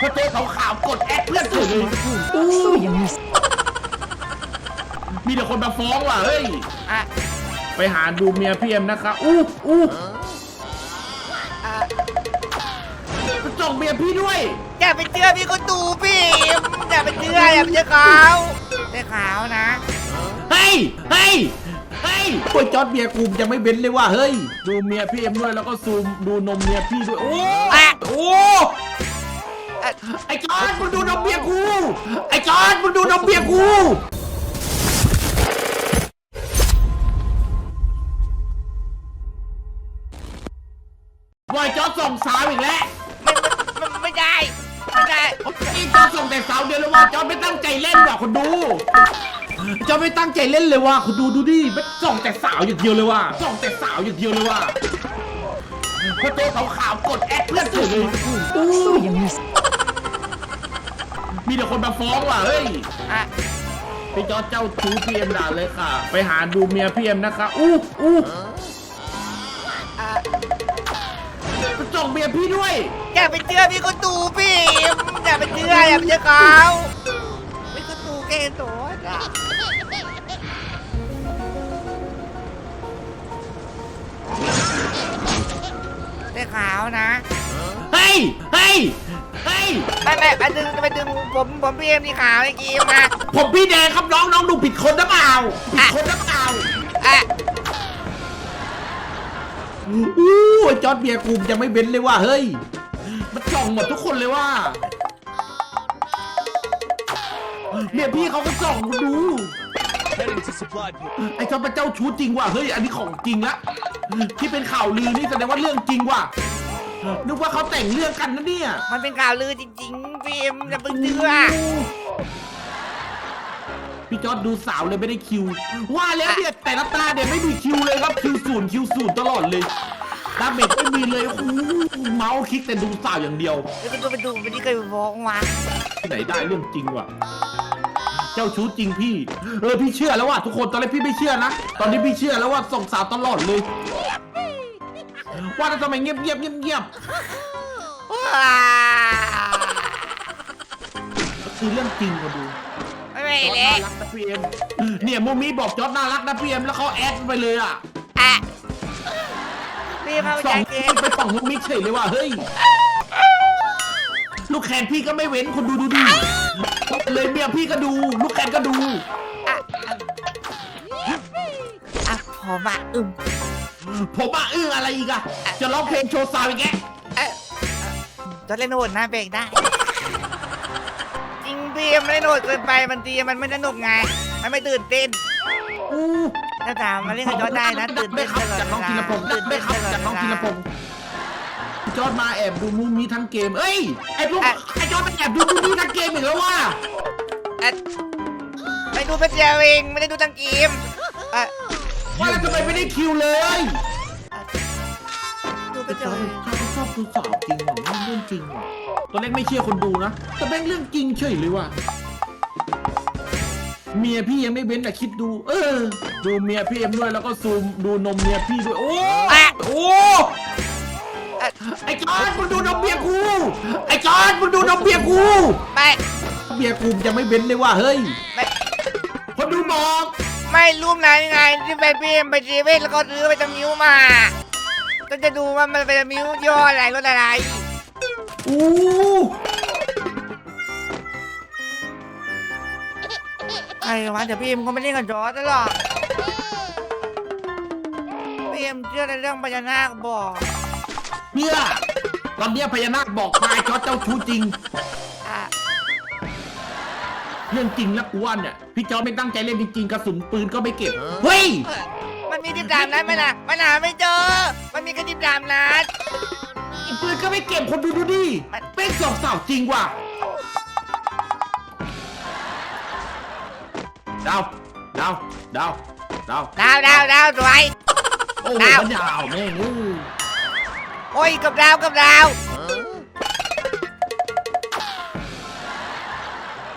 พอเจอขาวๆกดแอดเพื่อนเฉยเลยอู้มีแต่คนมาฟ้องว่ะเฮ้ยอะไปหาดูเมียพี่เอ็มนะคะอู้อู้อะไปส่งเมียพี่ด้วย อย่าไปเชื่อพี่คนดูพี่อย่าไปเชื่ออย่าไปเชื่อเขาเชื่อเขานะเฮ้ย เฮ้ย เฮ้ยโอ้ยจอดเมียกูยังไม่เบ้นเลยว่ะเฮ้ย ดูเมียพี่เอ็มด้วยแล้วก็ซูมดูนมเมียพี่ด้วย โอ้ อะโอ้อะ ไอ้จอดมึงดูนมเมียกู ไอ้จอดมึงดูนมเมียกู บอยจอดส่งสาวอีกแล้ว มันมันไม่ได้ไม่ได้นี่จอส่งแต่สาวเดียวเลยว่าจอไม่ตั้งใจเล่นว่ะคนดู จอไม่ตั้งใจเล่นเลยว่ะคนดูดูดิไม่ส่งแต่สาวอย่างเดียวเลยว่ะ ส่งแต่สาวอย่างเดียวเลยว่ะพอเจอขาวๆกดแอดเพื่อนเฉยเลยอู้มี แต่คนมาฟ้องว่ะเฮ้ยอะไปจอเจ้าชู้พีเอ็มด่าเลยค่ะ ไปหาดูเมียพีเอ็มนะคะอู้อู้อะไปส่งเมียพี่ด้วย อย่าไปเชื่อพี่คนดูพี่อย่าไปเชื่ออย่าไปเชื่อเขาพี่คนดูแกโสดอะเชื่อเขานะ เฮ้ย เฮ้ย เฮ้ย ไม่ไม่ไปดึงไปดึงผมผมพี่เอ็มที่ขาวไอ้กีมาผมพี่แดงครับน้องน้องดูผิดคนหรือเปล่าผิดคนหรือเปล่าอะอู้ไอ้จอร์ดเบียร์กูยังไม่เบ้นเลยว่ะเฮ้ย มันส่องหมดทุกคนเลยว่าเมียพี่เขาก็ส่องกูดู Heading to supply point. ไอ้จอร์ดเป็นเจ้าชู้จริงว่ะเฮ้ยอันนี้ของจริงละที่เป็นข่าวลือนี่แสดงว่าเรื่องจริงว่ะ นึกว่าเขาแต่งเรื่องกันนะเนี่ยมันเป็นข่าวลือจริงๆพี่เอ็มอย่าไปเชื่อพี่จอร์ดดูสาวเลยไม่ได้คิว ว่าแล้วเนี่ยแต่ละตาเนี่ยไม่มีคิวเลยครับคิวศูนย์คิวศูนย์ตลอดเลยดาเมจไม่มีเลยโอ้โหเมาส์คลิกแต่ดูสาวอย่างเดียวเดี๋ยวไปดูไปดูไปที่เคยฟ้องมาที่ไหนได้เรื่องจริงว่ะ เจ้าชู้จริงพี่ เออพี่เชื่อแล้วว่ะทุกคนตอนแรกพี่ไม่เชื่อนะ ตอนนี้พี่เชื่อแล้วว่าส่งสาวตลอดเลย ว่าแต่ทำไมเงียบเงียบเงียบเงียบว้าคือเรื่องจริงมาดูไม่ไม่จอร์ดเลน่ายรักนะพี่เอ็มเนี่ยมูมี่บอกจอร์ดน่ารักนะพี่เอ็มแล้วเขาแอดไปเลยอะอะพี่เข้าสใจองเกคมนไปส่องมูมี่เฉยเลยว่ะเฮ้ยลูกแคนพี่ก็ไม่เว้นคนดูดูดิเลยเมียพี่ก็ดู ลูกแคนก็ดู อะอะอะพอมา อึมผมอะอื้ออะไรอีกอะจะร้องเพลงโชว์สาวอีกแกเอ๊ะจะเล่นโหดนะเบรกได้จริงพี่เอ็มไม่ได้โหดเกินไปมันตีมันไม่สนุกไง มันไม่ตื่นเต้นอู้ถ้าถามมาเล่นกับจอร์จได้นะตื่นได้เต้นครับตลอดจากน้องเวธีรลาพงศ์ตื่นได้เต้นครับตลอดจากน้องเวธีรลาพงศ์จอร์ดมาแอบดูมูมีทั้งเกม เอ้ยไอ้พวกไอ้จอร์ดมันแอบดูมูมีทั้งเกมอีกแล้วว่ะอะไปดูเป็นเดียวเองไม่ได้ดูทั้งเกมอะ ว่าแล้วทำไมไม่ได้คิวเลยดูเป็แต่นจเดีอยวร์ดเองชอบชอบดูสาวจริงว่ะไม่เรื่องจริงว่ะตอนแรกไม่เชื่อคนดูนะ แต่แม่งเรื่องจริงเฉยเลยว่ะ เมียพี่ยังไม่เว้นแต่คิดดู เออ ดูเมียพี่เอ็มด้วยแล้วก็ซูมดูนมเมียพี่ด้วย โอ้อะโอ้อะไอ้จอร์ดมึงดูนมเบียร์กู ไอ้จอร์ดมึงดูนมเบียร์กูไม่เบียร์กูยังไม่เว้นเลยว่ะเฮ้ยไม่คนดูบอก ไม่รูปไหนไงที่ไปพี่เอ็มไปเซเว่นแล้วก็ซื้อไปตะมิวมาก็จะดูว่ามันเป็นตะมิวย่ออะไรรถอะไรอู้ไอ้วะเดี๋ยวพี่เอ็มก็ไม่เล่นกับจอร์จหรอกพี่เอ็มเชื่อในเรื่องพญานาคบอกเนี่ยตอนเนี้ยพญานาคบอกตายจอร์ดเจ้าชู้จริง อะเรื่องจริงแล้วกูว่าเนี่ย พี่จอร์ดไม่ตั้งใจเล่นจริงๆกระสุนปืนก็ไม่เก็บ เฮ้ยเอ้ยมันมีทิมดามนัดไหมล่ะมันหาไม่เจอ มันมีแค่ทิมดามนัดอีปืนก็ไม่เก็บคนดูดูดิมัน เป็นสองสาวจริงว่ะดาวดาวดาวดาวดาวดาวดาวสวย โอ้โหดาว มันยาวแม่งเอ้ยโอ้ยกับดาวกับดาว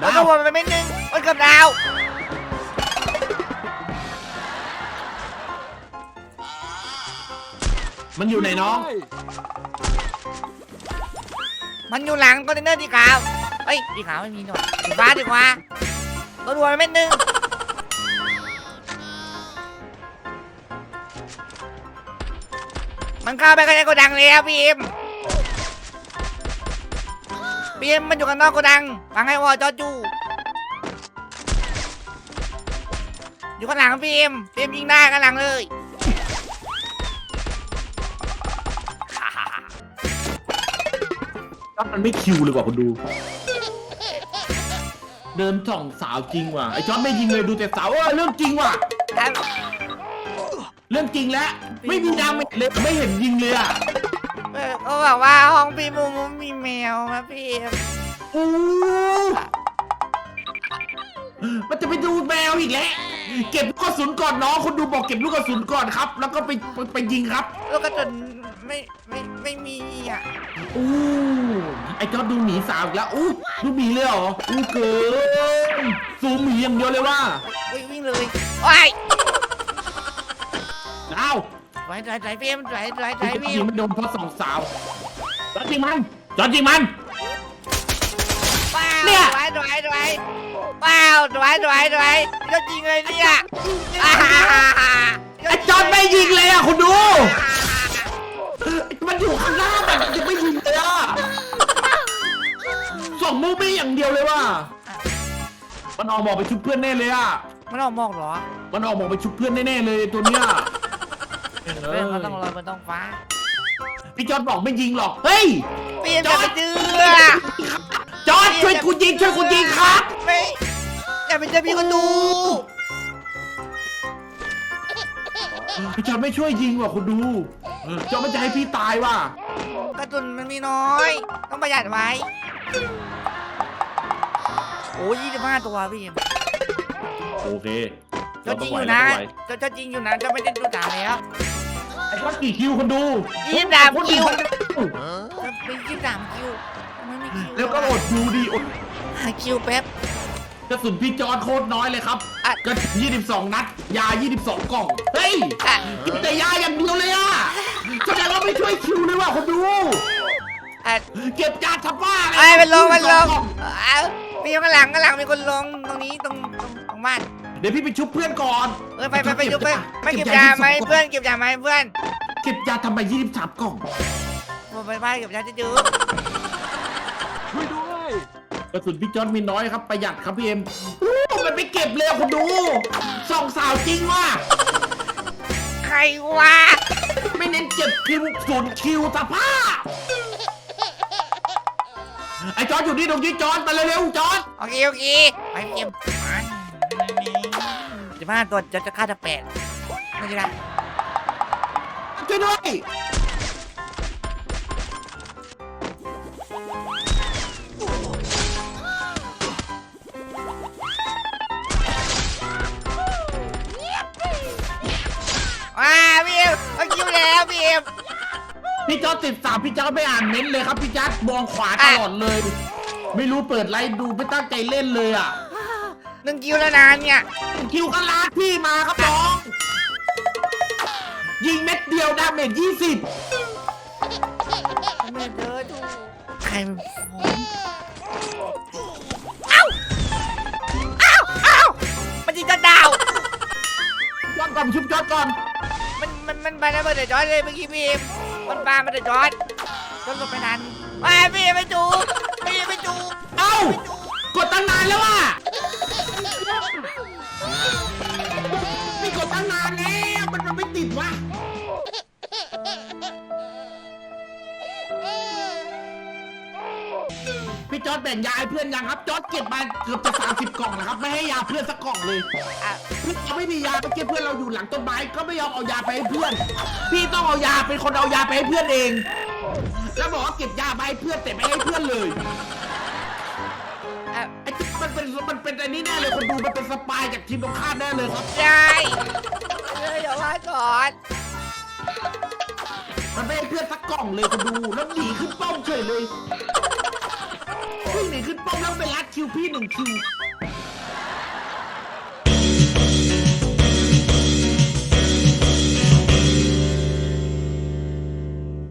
ดาโอ้วโหมันไม่หนึ่งโอ้ยกับดาวมันอยู่ไหนน้อง มันอยู่หลังคอนเทนเนอร์สีขาวเอ้ยสีขาวไม่มีหนวดสีฟ้าดีกว่าตัวรวยเม็ดหนึงมันเข้าไปข้างในโกดังแล้วพี่เอ็มพี่เอ็ม มันอยู่ข้างนอกโกดังฟังให้วอจอจูอยู่ข้างหลังพี่เอ็มพี่เอ็มยิงได้ข้างหลังเลยจอร์ดมันไม่คิวเลยว่ะคนดู เดินส่องสาวจริงว่ะไอ้จอร์ดไม่ยิงเลยดูแต่สาวเออเรื่องจริงว่ะ เรื่องจริงแล้วไม่มีดาเมจเลยไม่เห็นยิงเลยอะ เออเขาบอกว่าห้องพี่มุมมุมมีแมวนะพี่เอ็มอู้มันจะไปดูแมวอีกแล้ว เก็บลูกกระสุนก่อนน้องคนดูบอกเก็บลูกกระสุนก่อนครับ แล้วก็ไปไปไปยิงครับลูกกระสุนไม่ไม่ไม่มีอะอู้ไอ้จอร์ดดูหมีสาวอีกแล้วอู้ดูหมีเลยเหรออู้เกินซูมหมีอย่างเดียวเลยว่าวิ่งวิ่งเลยโอ้ยอ้าว ไหวไหวไหวพี่เอ็มไหวไหวไหวไอ้พี่ยิเอ็งมไม่โดนเพราะสองสาวจอร์ดยิงมันจอร์ดยิงมัน ว้าวเนี่ย ไหวไหวไหวว้าวไหวไหวไหวเยอะจริงเลยเนี่ยอ่าฮ่าฮ่าฮ่าไอ้จอร์ดไม่ยิงเลยอะคุณดู มันอยู่ข้างหน้าแบบยังไม่ยิงเลยอะส่งมูมี่อย่างเดียวเลยว่ะมันออกบอกไปชุบเพื่อนแน่เลยอะมันออกหมอกเหรอ มันออกบอกไปชุบเพื่อนแน่ๆเลยตัวเนี้ย เรื่องมันต้องรอมันต้องฟ้าพี่จอร์ดบอกไม่ยิงหรอก เฮ้ยพี่เอ็มจจะอดไปเจือจอร์ดช่วยกูยิงช่วยกูยิงครับไม่อย่าไปเจอพี่ก็ดูพี่จอร์ดไม่ช่วยยิงว่ะคุณดูจอร์ดมันจะให้พี่ตายว่ะกระสุนมันมีน้อย ต้องประหยัดไว้ โอ้ยยี่สิบห้าตัวพี่เอ็มโอเคเจ้าจริงอยู่นะเจ้าเจ้าจริงอยู่นะเจ้าไม่ได้ดูด่าแล้ว ไอ้จอร์ดกี่คิวคนดูยี่สิบสามคิวคนดูจะเป็นยี่สิบสามคิวไม่มีคิวแล้วก็อดดูดีอดหาคิวแป๊บ กระสุนพี่จอร์ดโคตรน้อยเลยครับอะก็22 นัด ยา 22 กล่อง เฮ้ยอะกินแต่ยาอย่างเดียวเลยอะแสดงว่าไม่ช่วยคิวเลยว่ะคนดู อะเก็บยาทับบ้าเลยไอ้ยมันลงมันลง22กออ้าวพี่ข้างหลังข้างหลังมีคนลงตรงนี้ตรงตรงตรงบ้านเดี๋ยวพี่ไปชุบเพื่อนก่อนเออไปไปไปยุบไปไม่เก็เก็บบยายา22ไหมกล่องเพื่อนเก็บยาไหมเพื่อนเก็บยาทำไม23กล่องผมไปบ้านเก็บยาจะจื้อกระสุนพี่จอร์ดมีน้อยครับประหยัดครับพี่เอ็มอู้มันไปเก็บเลยอะคุณดูสองสาวจริงว่ะใครวะไม่เน้นเจ็บคิวศูนย์คิวสภาพไอ้จอร์ดอยู่นี่ตรงนี้จอร์ดมาเร็วๆจอร์ดโอเคโอเคไปเก็บ สิบห้าตัวจะจะฆ่าจะแปดไม่ใช่ละช่วยด้วยว้าพี่เอ็มเอาคิวแล้วพี่เอ็มพี่จอร์ดติดสามพี่จอร์ดไม่อ่านเน้นเลยครับพี่จัดมองขวาตลอดเลย ไม่รู้เปิดไลฟ์ดูไม่ตั้งใจเล่นเลยอะ หนึ่งคิวแล้วนานเนี่ย คิวก็ลากพี่มาครับน้อง ยิงเม็ดเดียวดาเมจยี่สิบไม่เจอดูใครมันฟ้องเอ้าเอ้าเอ้ามันยิงจะดาว จอร์ดก่อนชุบจอร์ดก่อนมันมันมันไปแล้วมันเดือดร้อนเลยเมื่อกี้พี่เอ็มมันปามันเดือดร้อนจนลงไปทันว้าพี่เอ็มไม่จูบพี่เอ็มไม่จูบเอ้า กดตั้งนานแล้วว่ะ แบ่งยาให้เพื่อนยังครับจอร์ดเก็บมาเกือบจะสามสิบกล่องนะครับ ไม่ให้ยาเพื่อนสักกล่องเลยอะเพื่อนเราไม่มียาเมื่อกี้เพื่อนเราอยู่หลังต้นไม้ก็ไม่ยอมเอายาไปให้เพื่อน พี่ต้องเอายาเป็นคนเอายาไปให้เพื่อนเอง แล้วบอกว่าเก็บยาไปให้เพื่อนแต่ไม่ให้เพื่อนเลยอะไอ้ที่มันเป็นมันเป็นอันนี้แน่เลยคนดูมันเป็นสปายจากทีมตรงข้ามแน่เลยครับ ได้เลยเดี๋ยวว่าก่อนมันไม่ให้เพื่อนสักกล่องเลยคนดูแล้วหนีขึ้นป้อมเฉยเลย วิ่งหนีขึ้นป้อมแล้วไปรัดคิวพี่หนึ่งคิว